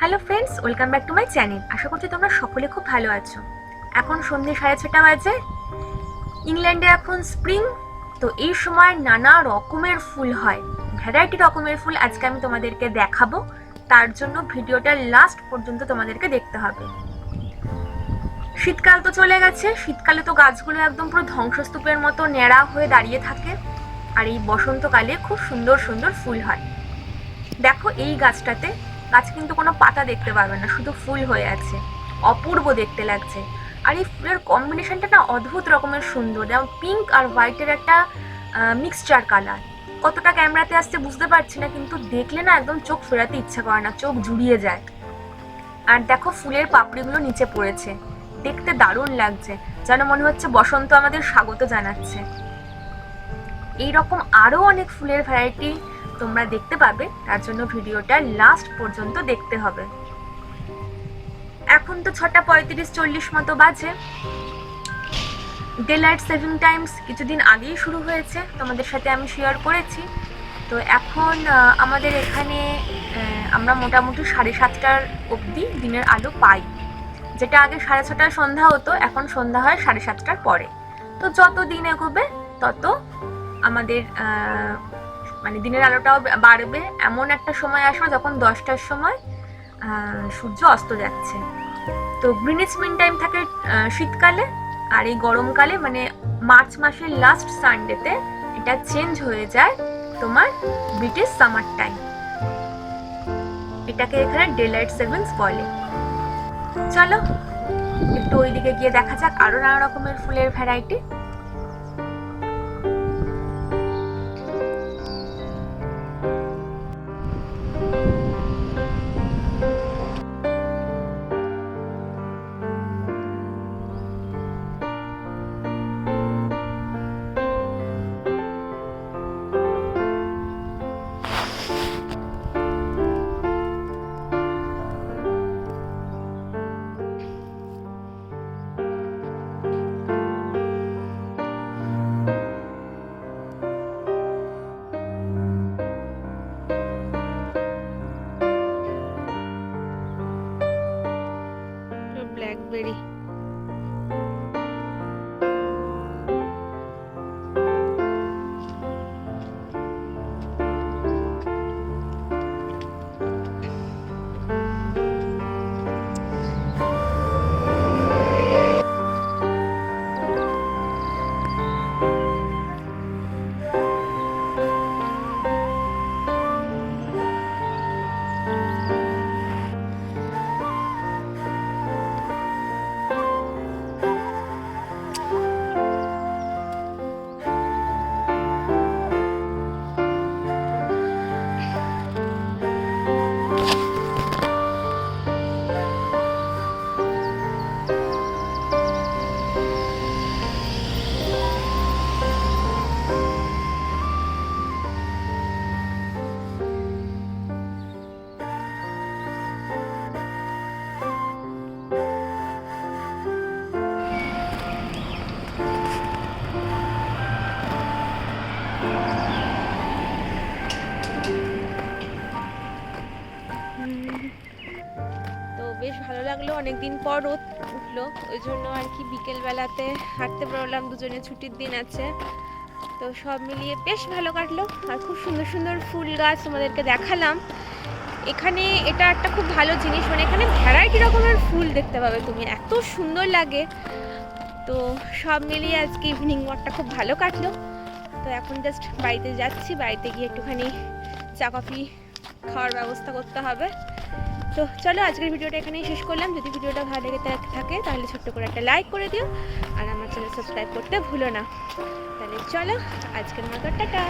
Hello friends welcome back to my channel আশা করছি তোমরা সকলে খুব ভালো আছো। এখন সন্ধ্যে সাড়ে ছটা বাজে। ইংল্যান্ডে এখন স্প্রিং তো এই সময় নানা রকমের ফুল হয়। ভ্যারাইটি রকমের ফুল আজকে আমি তোমাদেরকে দেখাবো। তার জন্য ভিডিওটা লাস্ট পর্যন্ত তোমাদেরকে দেখতে হবে। শীতকাল তো চলে গেছে, শীতকালে তো গাছগুলো একদম পুরো ধ্বংসস্তূপের মতো ন্যাড়া হয়ে দাঁড়িয়ে থাকে। আর এই বসন্তকালে খুব সুন্দর সুন্দর ফুল হয়। দেখো এই গাছটাতে গাছ কিন্তু কোনো পাতা দেখতে পারবে না, শুধু ফুল হয়ে আছে। অপূর্ব দেখতে লাগছে। আর এই ফুলের কম্বিনেশনটা না অদ্ভুত রকমের সুন্দর। যেমন পিঙ্ক আর হোয়াইটের একটা মিক্সচার কালার কতটা ক্যামেরাতে আসছে বুঝতে পারছি না, কিন্তু দেখলে না একদম চোখ ফেরাতে ইচ্ছা করে না, চোখ জুড়িয়ে যায়। আর দেখো ফুলের পাপড়িগুলো নিচে পড়েছে। দেখতে দারুণ লাগছে। যেন মনে হচ্ছে বসন্ত আমাদের স্বাগত জানাচ্ছে। এইরকম আরও অনেক ফুলের ভ্যারাইটি তোমরা দেখতে পাবে, তার জন্য ভিডিওটা লাস্ট পর্যন্ত দেখতে হবে। এখন তো ছটা পঁয়ত্রিশ চল্লিশ মতো বাজে। ডে লাইট সেভিং টাইমস কিছুদিন আগেই শুরু হয়েছে, তোমাদের সাথে আমি শেয়ার করেছি। তো এখন আমাদের এখানে আমরা মোটামুটি সাড়ে সাতটার অবধি দিনের আলো পাই। যেটা আগে সাড়ে ছটায় সন্ধ্যা হতো, এখন সন্ধ্যা হয় সাড়ে সাতটার পরে। তো যত দিন এগোবে, তত আমাদের মানে দিনের আলোটাও বাড়বে। এমন একটা সময় আসবে যখন দশটার সময় সূর্য অস্ত যাচ্ছে। তো গ্রিনিচ মিন টাইম থাকে শীতকালে আর এই গরমকালে মানে মার্চ মাসের লাস্ট সানডেতে এটা চেঞ্জ হয়ে যায় তোমার ব্রিটিশ সামার টাইম এটাকে এখানে ডে লাইট সেভেন্স বলে। চলো, একটু ওইদিকে গিয়ে দেখা যাক আরও নানা রকমের ফুলের ভ্যারাইটি ব্ল্যাকবেরি তো বেশ ভালো লাগল, অনেকদিন পর রোদ উঠল, ওই জন্য আর কি বিকেলবেলাতে হাঁটতে বেরোলাম দুজনে ছুটির দিন আছে। তো সব মিলিয়ে বেশ ভালো কাটলো, আর খুব সুন্দর সুন্দর ফুল গাছ তোমাদেরকে দেখালাম। এখানে এটা একটা খুব ভালো জিনিস মানে এখানে ভ্যারাইটি রকমের ফুল দেখতে পাবে তুমি, এত সুন্দর লাগে। তো সব মিলিয়ে আজকে ইভিনিং ওয়াকটা খুব ভালো কাটলো। তো এখন জাস্ট বাড়িতে যাচ্ছি, বাড়িতে গিয়ে একটুখানি চা, কফি খাওয়ার ব্যবস্থা করতে হবে। তো চলো আজকের ভিডিওটা এখানেই শেষ করলাম। যদি ভিডিওটা ভালো লেগে থাকে তাহলে ছোট্ট করে একটা লাইক করে দিও। আর আমার চ্যানেল সাবস্ক্রাইব করতে ভুলো না। তাহলে চলো, আজকের মতো, টাটা।